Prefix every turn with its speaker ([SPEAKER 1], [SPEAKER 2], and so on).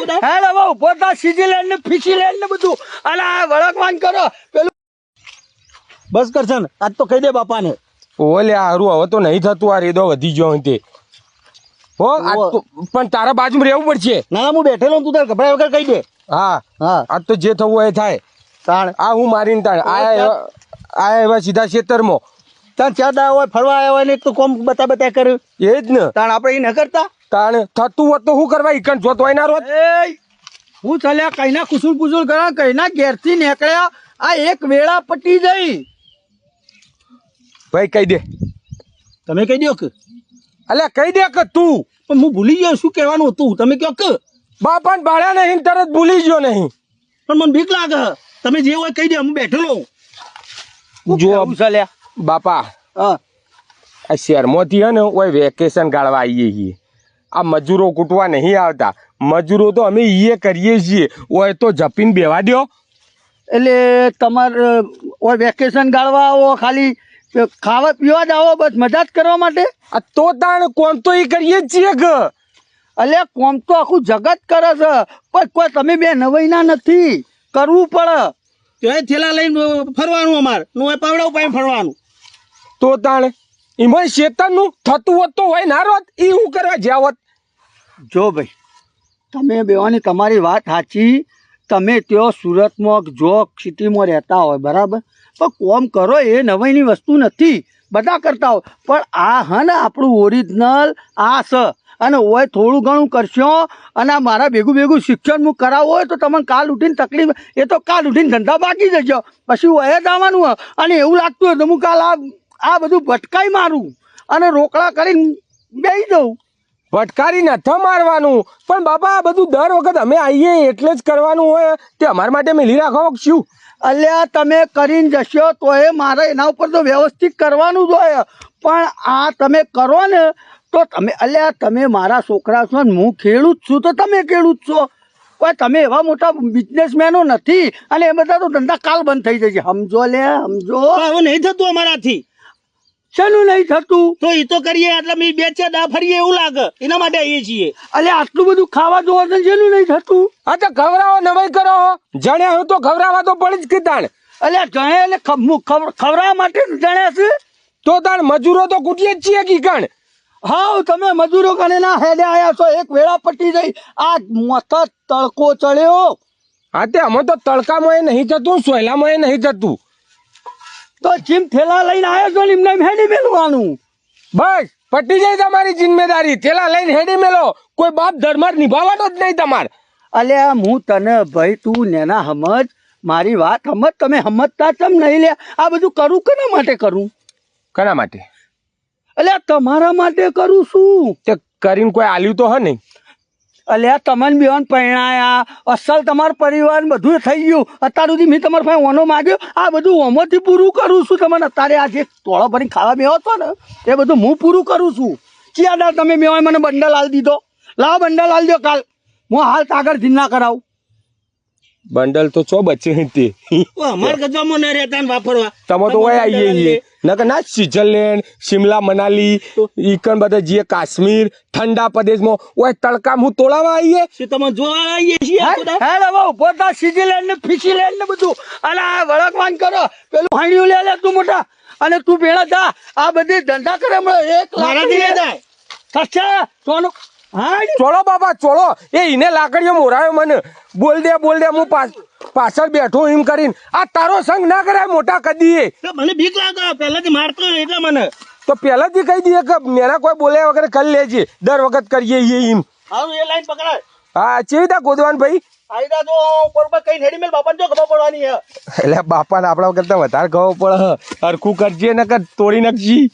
[SPEAKER 1] હેડ હવે ઊભો થા સ્વિટરલેન્ડ ને ફિશીલેન્ડ ને બધું. અને આ વળગવાન કરો. પેલું બસ કરશે ને આજ તો કહી દે બાપાને.
[SPEAKER 2] ઓલે હારું હવે તો નહીં થતું આ રેદો વધી ગયો તે. હો પણ તારા બાજુમાં રહેવું પડશે.
[SPEAKER 1] ના હું બેઠેલો છું, તું તારે ગભરાય વગર કહી દે.
[SPEAKER 2] હા
[SPEAKER 1] હા.
[SPEAKER 2] આજ તો જે થવું હોય એ થાય.
[SPEAKER 1] તાણ.
[SPEAKER 2] આ હું મારીને તાણ. આયા એવા- આયા એવા સીધા ખેતરમાં
[SPEAKER 1] તાણ ચાદા હોય ફરવા આવ્યા હોય ને તો કોમ બતા બતા કર્યું
[SPEAKER 2] એ જ ને.
[SPEAKER 1] તાણ આપણે એ ન કરતા.
[SPEAKER 2] તાણ થતું હોત તો શું કરવા? ઈકન જોત હોય ના રોત
[SPEAKER 1] હું ચાલ્યા કઈના કુસુલ કુસુલ કરા કઈના ઘેરથી નીકળ્યા આ એક વેળા પટી જઈ.
[SPEAKER 2] ભાઈ કહી દે.
[SPEAKER 1] તમે કહી દો કે.
[SPEAKER 2] અલ્યા કહી દે કે તું.
[SPEAKER 1] પણ હું ભૂલી ગયો શું કહેવાનું હતું? તમે કહો કે.
[SPEAKER 2] બાપાને બાળ્યા નહીં તરત ભૂલી ગયો નહીં.
[SPEAKER 1] પણ મને બીક લાગે. તમે જે હોય કહી દે હું બેઠેલો
[SPEAKER 2] જો
[SPEAKER 1] ચાલ્યા.
[SPEAKER 2] બાપા
[SPEAKER 1] હા.
[SPEAKER 2] આ શહેરમાંથી હે ને ઓય વેકેશન ગાળવા આવીએ છીએ. આ મજૂરો કૂટવા નહીં આવતા. મજૂરો તો અમે એ કરીએ છીએ. ઓય તો જપીને બેવા દ્યો.
[SPEAKER 1] એટલે તમારે ઓય વેકેશન ગાળવા આવો ખાલી ખાવા પીવા જ આવો બસ મજા જ કરવા માટે?
[SPEAKER 2] આ તો તાણ કોમ તો એ કરીએ જ છીએ કે?
[SPEAKER 1] એટલે કોમ તો આખું જગત કરે છે. પણ કોઈ તમે બે નવાઈના નથી. કરવું પડે. ત્યાં થેલા લઈને ફરવાનું અમારે. નું પાવડા ઉપાય ફરવાનું.
[SPEAKER 2] તો તાણ? એમાં શેતનનું થતું હોત હોય ના રોત. એ હું કરવા જ્યાં
[SPEAKER 1] જો ભાઈ, તમે બેવાની તમારી વાત સાચી. તમે ત્યાં સુરતમાં જોક સિટીમાં રહેતા હોય, બરાબર? પણ કોમ કરો, એ નવાઈની વસ્તુ નથી. બધા કરતા હોય. પણ આ હા ને આપણું ઓરિજિનલ આ છે. અને ઓય થોડું ઘણું કરશો અને મારા ભેગું ભેગું શિક્ષણ હું કરાવવું હોય તો તમને કાલ ઉઠીને તકલીફ, એ તો કાલ ઉઠીને ધંધા બાકી જજો. પછી ઓય જ આવવાનું હોય. અને એવું લાગતું હોય તો હું કાલ આ આ બધું ભટકાઈ મારું અને રોકડા કરીને બેસી દઉં
[SPEAKER 2] ભટકારી નથી મારવાનું. પણ બાપા આ બધું દર વખત અમે આવીએ એટલે જ કરવાનું હોય. તે અમારા માટે મેલી રાખો કે શું?
[SPEAKER 1] અલ્યા તમે કરીને જશો તો એ મારે એના ઉપર તો વ્યવસ્થિત કરવાનું જ હોય. પણ આ તમે કરો ને તો તમે અલ્યા તમે મારા છોકરા છો ને હું ખેડૂત છું તો તમે ખેડૂત છો. કોઈ તમે એવા મોટા બિઝનેસમેનો નથી. અને એ બધા તો ધંધા કાલ બંધ થઈ જશે સમજો લે સમજો.
[SPEAKER 3] હવે નહીં થતું અમારાથી.
[SPEAKER 1] શેનું નહીં થતું?
[SPEAKER 3] તો એ તો કરીએ એટલે મેં બે ચાર દા ફરીએ એવું લાગે. એના માટે આવીએ છીએ.
[SPEAKER 1] અલ્યા આટલું બધું ખાવા જોવા શેનું નહીં થતું?
[SPEAKER 2] હા તો ખવડાવો નવાઈ કરો જણ્યા હું તો ખવડાવવા તો પડી જ કીધાણ
[SPEAKER 1] અલ્યા જણે એટલે ખવ- ખવ- ખવડાવવા માટે જ જણ્યા છે?
[SPEAKER 2] તો તાણ મજૂરો તો કુટીએ જ છીએ કીકણ
[SPEAKER 1] હાવ તમે મજૂરો કને ના હેડે આયા છો? એક વેળા પટી જઈ આ મથત તડકો ચડ્યો.
[SPEAKER 2] હા તે અમે તો તડકામાં એ નહીં થતું સોયલામાં એ નહીં થતું
[SPEAKER 1] તો જીમ થેલા લઈને આવ્યો છો ને એમને એમ હેડી મેલવાનું
[SPEAKER 2] બસ પટી જાય તમારી જિમ્મેદારી. થેલા લઈને હેડી મેલો. કોઈ બાપ ધર્મ નિભાવવાનો જ નહીં તમારે.
[SPEAKER 1] અલ્યા હું તને ભાઈ તું નેના સમજ મારી વાત સમજ તમે સમજતા ચમ નહીં લે? આ બધું કરું કેના માટે કરું?
[SPEAKER 2] કોના માટે?
[SPEAKER 1] અલ્યા તમારા માટે કરું છું
[SPEAKER 2] તે કરીને કોઈ આલ્યું તો હ નહીં.
[SPEAKER 1] અલ્યા, તમને બેવાન પરણાયા. અસલ તમારા પરિવાર બધું થઈ ગયું. અત્યાર સુધી મેં તમારા પાસે ઓનો માગ્યો. આ બધું ઓમાંથી પૂરું કરું છું તમને. અત્યારે આ જે ટોળો ભરીને ખાવા બેહો છો ને, એ બધું હું પૂરું કરું છું. ક્યાં તમે મેવાય મને બંડલ હાલ દીધો? લાવો બંડલ હાલ દો કાલ. હું હાલ કાગળ ના કરાવું.
[SPEAKER 2] બંડલ તો ચો બચે તે.
[SPEAKER 3] ઓ, અમાર ગજવામાં ન રહેતા ને વાપરવા.
[SPEAKER 2] તમે તો હોય આવીએ છીએ નકર ના સ્વિટ્ઝરલેન્ડ શિમલા મનાલી ઈકન બધા જે કાશ્મીર ઠંડા પ્રદેશમાં. ઓય તડકામાં હું તોળાવા આવીએ
[SPEAKER 3] શું તમે જોવા આવીએ છીએ
[SPEAKER 1] હેલો બહુ પોતા સ્વિટરલેન્ડ ને ફિશીલેન્ડ ને બધું. અને આ વળકવાન કરો. પેલું હાંડિયું લે લે તું મોટા. અને તું ભેળા જા આ બધી ધંધા કરે હમણાં એક
[SPEAKER 3] લાખ.
[SPEAKER 1] થશે. સોનું
[SPEAKER 2] ચોળો બાબા ચોળો. એ ઈને લાકડીઓ મોરાયો મને. બોલ દે બોલ દે હું પાછ- પાછળ બેઠો એમ કરીને. આ તારો સંગ ના કરાય મોટા કદી
[SPEAKER 3] તો મને બીક લાગે પહેલાથી મારતો એટલે મને.
[SPEAKER 2] તો પહેલાથી કહી દઈએ કે મેરા કોઈ બોલ્યા વગર કરી લેજે. દર વખત કરીએ એ એમ.
[SPEAKER 3] હારું એ લાઈન પકડાય.
[SPEAKER 2] હા ચેવી રીતે ગોદવાન ભાઈ?
[SPEAKER 3] આઈડા તો ઉપર પર કઈ હેડી મેલ બાપાને જો ખબર પડવાની હે
[SPEAKER 2] એટલે બાપાને આપણા કરતા વધારે ખબર પડે. હરખું કરજે ને કર તોડી નાખજી.